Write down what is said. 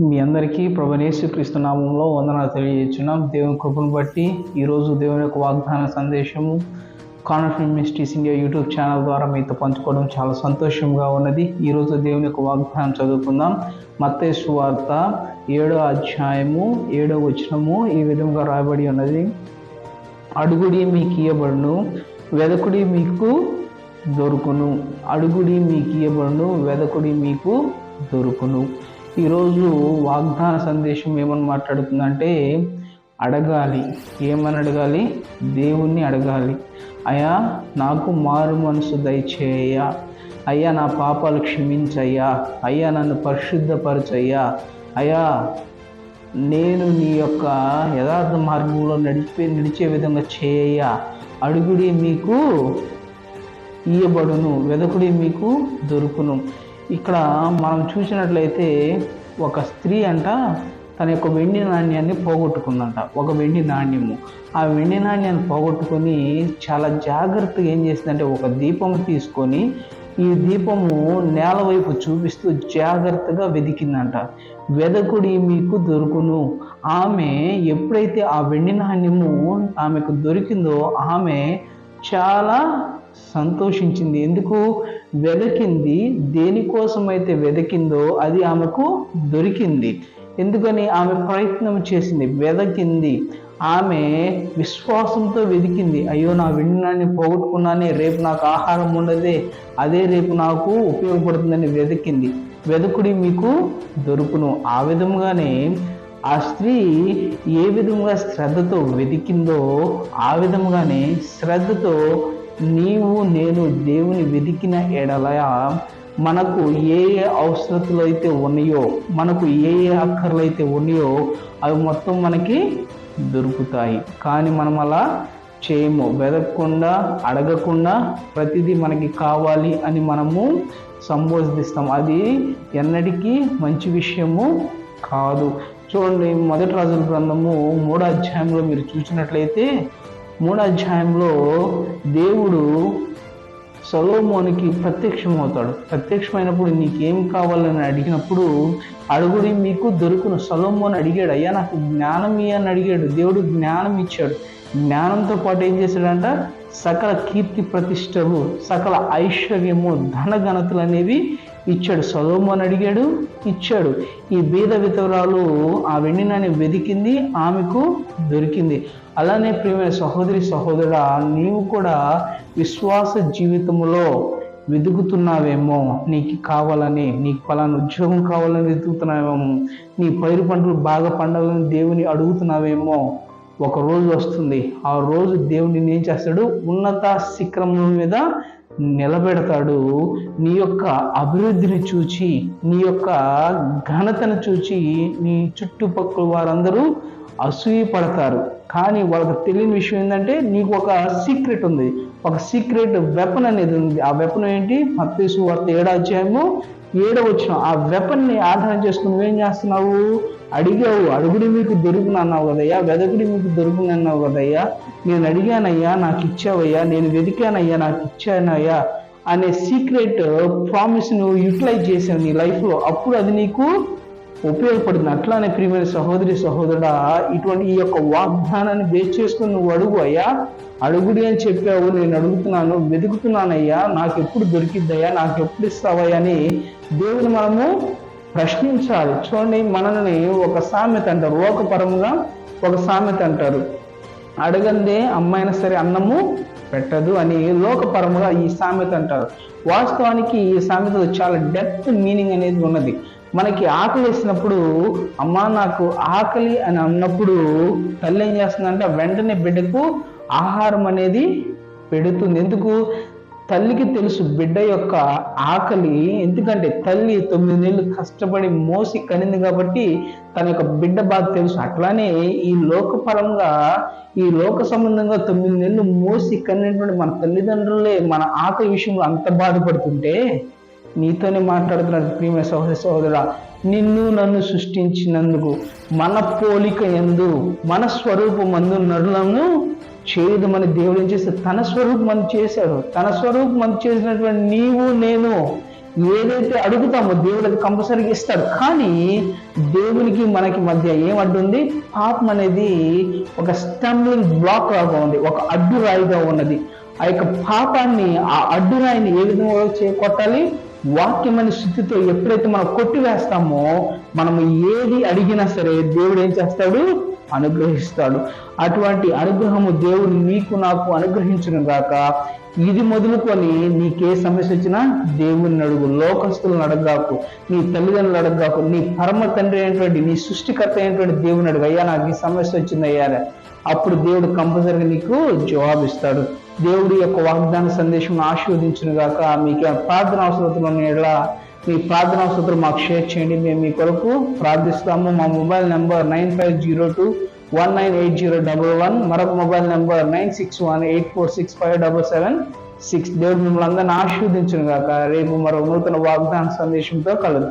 మీ అందరికీ ప్రభనేసు క్రీస్తు నామంలో వందనాలు తెలియజేస్తున్నాం. దేవుని కృపను బట్టి ఈరోజు దేవుని యొక్క వాగ్దాన సందేశము confident ministries India YouTube channel ద్వారా మీతో పంచుకోవడం చాలా సంతోషంగా ఉన్నది. ఈరోజు దేవుని యొక్క వాగ్దానం చదువుకుందాం. మత్తేసు వార్త ఏడో అధ్యాయము ఏడో వచనము ఈ విధంగా రాయబడి ఉన్నది. అడుగుడి మీకు ఇయ్యబడును వెదకుడి మీకు దొరుకును. అడుగుడి మీకు ఇయ్యబడును వెదకుడి మీకు దొరుకును. ఈరోజు వాగ్దాన సందేశం ఏమని మాట్లాడుతుందంటే అడగాలి. ఏమని అడగాలి? దేవుణ్ణి అడగాలి. అయ్యా నాకు మారు మనసు దయచేయ. అయ్యా నా పాపాలు క్షమించయ్యా. అయ్యా నన్ను పరిశుద్ధపరచయ్యా. అయ్యా నేను నీ యొక్క యథార్థ మార్గంలో నడిపే నడిచే విధంగా చేయ. అడుగుడి మీకు ఇయ్యబడును వెదకుడి మీకు దొరుకును. ఇక్కడ మనం చూసినట్లయితే ఒక స్త్రీ అంట తన యొక్క వెండి నాణ్యాన్ని పోగొట్టుకుందంట. ఒక వెండి నాణ్యము. ఆ వెండి నాణ్యాన్ని పోగొట్టుకొని చాలా జాగ్రత్తగా ఏం చేసిందంటే ఒక దీపం తీసుకొని ఈ దీపము నేల వైపు చూపిస్తూ జాగ్రత్తగా వెతికిందంట వెదకుడి మీకు దొరుకును. ఆమె ఎప్పుడైతే ఆ వెండి నాణ్యము ఆమెకు దొరికిందో ఆమె చాలా సంతోషించింది. ఎందుకు? వెదకింది దేనికోసం అయితే వెదకిందో అది ఆమెకు దొరికింది. ఎందుకని? ఆమె ప్రయత్నం చేసింది వెదకింది. ఆమె విశ్వాసంతో వెదికింది అయ్యో నా వెండినాన్ని పోగొట్టుకున్నానే రేపు నాకు ఆహారం ఉండదే అదే రేపు నాకు ఉపయోగపడుతుందని వెతికింది వెదకుడి మీకు దొరుకును. ఆ విధముగానే ఆ స్త్రీ ఏ విధంగా శ్రద్ధతో వెతికిందో ఆ విధముగానే శ్రద్ధతో నీవు నేను దేవుని వెతికిన ఎడల మనకు ఏ ఏ అవసరతలు అయితే ఉన్నాయో మనకు ఏ ఏ అక్కర్లు అయితే ఉన్నాయో అవి మొత్తం మనకి దొరుకుతాయి. కానీ మనం అలా చేయము. వెదకకుండా అడగకుండా ప్రతిదీ మనకి కావాలి అని మనము సంబోధిస్తాం. అది ఎన్నటికీ మంచి విషయము కాదు. చూడండి మొదటి రాజుల గ్రంథము మూడో అధ్యాయంలో మీరు చూసినట్లయితే మూడో అధ్యాయంలో దేవుడు సొలోమోనికి ప్రత్యక్షమవుతాడు. ప్రత్యక్షమైనప్పుడు నీకేం కావాలని అడిగినప్పుడు అడుగుడి మీకు దొరుకును. సొలోమోని అడిగాడు అయ్యా నాకు జ్ఞానం అని అడిగాడు. దేవుడు జ్ఞానం ఇచ్చాడు. జ్ఞానంతో పాటు ఏం చేశాడంట? సకల కీర్తి ప్రతిష్టలు సకల ఐశ్వర్యము ధనఘనతలు అనేవి ఇచ్చాడు. సొలోమోని అడిగాడు. ఇచ్చాడు. ఈ బీద విధవరాలు ఆ వెండినాన్ని వెతికింది ఆమెకు దొరికింది. అలానే ప్రియమైన సహోదరి సహోదరుడా నీవు కూడా విశ్వాస జీవితంలో వెతుకుతున్నావేమో నీకు కావాలని నీకు పలానా ఉద్యోగం కావాలని వెతుకుతున్నావేమో నీ పైరు పంటలు బాగా పండాలని దేవుని అడుగుతున్నావేమో. ఒక రోజు వస్తుంది. ఆ రోజు దేవుడిని ఏం చేస్తాడు? ఉన్నత శిఖరం మీద నిలబెడతాడు. నీ యొక్క అభివృద్ధిని చూచి నీ యొక్క ఘనతను చూచి నీ చుట్టుపక్కల వారందరూ అసూయ పడతారు కానీ వాళ్ళకి తెలియని విషయం ఏంటంటే నీకు ఒక సీక్రెట్ ఉంది. ఒక సీక్రెట్ వెపన్ అనేది ఉంది. ఆ వెపన్ ఏంటి? మత్తేసు వార్త ఏడాధ్యాయము ఏడవచ్చిన ఆ వెపన్ని ఆధారం చేసుకుని నువ్వేం చేస్తున్నావు? అడిగావు. అడుగుడి మీకు దొరుకును అన్నావు కదయ్యా. వెదకుడి మీకు దొరుకును అన్నావు కదయ్యా. నేను అడిగానయ్యా నాకు ఇచ్చావయ్యా. నేను వెతికానయ్యా నాకు ఇచ్చానయ్యా అనే సీక్రెట్ ప్రామిస్ నువ్వు యూటిలైజ్ చేసావు నీ లైఫ్లో అప్పుడు అది నీకు ఉపయోగపడుతుంది అట్లానే ప్రియమైన సహోదరి సహోదరుడా ఇటువంటి ఈ యొక్క వాగ్దానాన్ని బేస్ చేసుకుని నువ్వు అడుగు అయ్యా. అడుగుడి అని చెప్పావు నేను అడుగుతున్నాను వెతుకుతున్నానయ్యా. నాకు ఎప్పుడు దొరికిద్దయ్యా నాకు ఎప్పుడు ఇస్తావయ్యా అని దేవుని మనము ప్రశ్నించాలి. చూడండి మనల్ని ఒక సామెత అంటారు లోకపరముగా ఒక సామెత అంటారు. అడగందే అమ్మైనా సరే అన్నము పెట్టదు అని లోకపరముగా ఈ సామెత అంటారు. వాస్తవానికి ఈ సామెతలో చాలా డెప్త్ మీనింగ్ అనేది ఉన్నది. మనకి ఆకలి వేసినప్పుడు అమ్మ నాకు ఆకలి అని అన్నప్పుడు తల్లి ఏం చేస్తుందంటే వెంటనే బిడ్డకు ఆహారం అనేది పెడుతుంది. ఎందుకు? తల్లికి తెలుసు బిడ్డ యొక్క ఆకలి ఎందుకంటే తల్లి తొమ్మిది నెలలు కష్టపడి మోసి కనింది కాబట్టి తన యొక్క బిడ్డ బాధ తెలుసు. అట్లానే ఈ లోకపరంగా ఈ లోక సంబంధంగా తొమ్మిది నెలలు మోసి కన్నటువంటి మన తల్లిదండ్రులే మన ఆకలి విషయంలో అంత బాధపడుతుంటే నీతోనే మాట్లాడుతున్నాడు ప్రియమ సహోదర సహోదర నిన్ను నన్ను సృష్టించినందుకు మన పోలిక ఎందు మన స్వరూపం మందు నరులను చేయదు మన దేవుడు ఏం చేస్తే తన స్వరూపం మనం చేశాడు. తన స్వరూపం మనం చేసినటువంటి నీవు నేను ఏదైతే అడుగుతామో దేవుడు అది కంపల్సరీగా ఇస్తాడు. కానీ దేవునికి మనకి మధ్య ఏమడ్డుంది పాపం అనేది ఒక స్టంబ్లింగ్ బ్లాక్ లాగా ఉంది. ఒక అడ్డు రాయిగా ఉన్నది. ఆ యొక్క పాపాన్ని ఆ అడ్డు రాయిని ఏ విధంగా చేకొట్టాలి వాక్యం అనే స్థితితో ఎప్పుడైతే మనం కొట్టివేస్తామో మనం ఏది అడిగినా సరే దేవుడు ఏం చేస్తాడు? అనుగ్రహిస్తాడు. అటువంటి అనుగ్రహము దేవుడు నీకు నాకు అనుగ్రహించిన గాక ఇది మొదలుకొని నీకే సమస్య వచ్చినా దేవుని అడుగు లోకస్తులను అడగాకు నీ తల్లిదండ్రులు అడగాకు నీ పరమ తండ్రి అయినటువంటి నీ సృష్టికర్త అయినటువంటి దేవుని అడుగు అయ్యా నాకు ఈ సమస్య వచ్చిందయ్యారా అప్పుడు దేవుడు కంపల్సరీగా నీకు జవాబిస్తాడు దేవుడి యొక్క వాగ్దాన సందేశం ఆశీర్వదించును గాక మీకు ప్రార్థన అవసరం ఉన్న మీ ప్రార్థన అవసరం మాకు షేర్ చేయండి. మేము మీ కొరకు ప్రార్థిస్తాము. మా mobile number nine five zero two one nine eight zero double one మరొక mobile number nine six one eight four six five double seven six దేవుడు మిమ్మల్ని అందరిని ఆశీర్వదించును గాక రేపు మరో నూతన వాగ్దాన సందేశంతో కలుద్దాం.